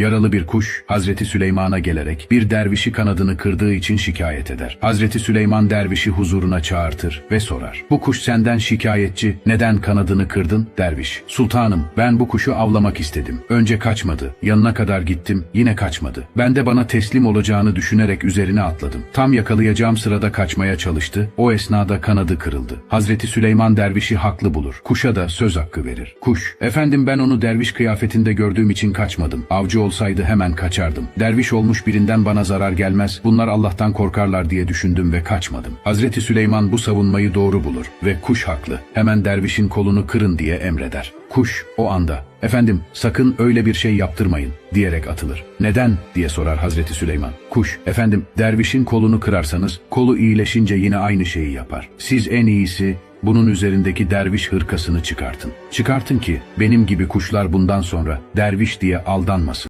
Yaralı bir kuş Hazreti Süleyman'a gelerek bir dervişi kanadını kırdığı için şikayet eder. Hazreti Süleyman dervişi huzuruna çağırtır ve sorar. Bu kuş senden şikayetçi, neden kanadını kırdın? Derviş, sultanım ben bu kuşu avlamak istedim. Önce kaçmadı, yanına kadar gittim, yine kaçmadı. Ben de bana teslim olacağını düşünerek üzerine atladım. Tam yakalayacağım sırada kaçmaya çalıştı, o esnada kanadı kırıldı. Hazreti Süleyman dervişi haklı bulur. Kuşa da söz hakkı verir. Kuş, efendim ben onu derviş kıyafetinde gördüğüm için kaçmadım. Avcı olsaydı hemen kaçardım. Derviş olmuş birinden bana zarar gelmez, bunlar Allah'tan korkarlar diye düşündüm ve kaçmadım. Hazreti Süleyman bu savunmayı doğru bulur ve kuş haklı. Hemen dervişin kolunu kırın diye emreder. Kuş o anda efendim sakın öyle bir şey yaptırmayın diyerek atılır. Neden diye sorar Hazreti Süleyman. Kuş efendim dervişin kolunu kırarsanız kolu iyileşince yine aynı şeyi yapar. Siz en iyisi bunun üzerindeki derviş hırkasını çıkartın. Çıkartın ki benim gibi kuşlar bundan sonra derviş diye aldanmasın.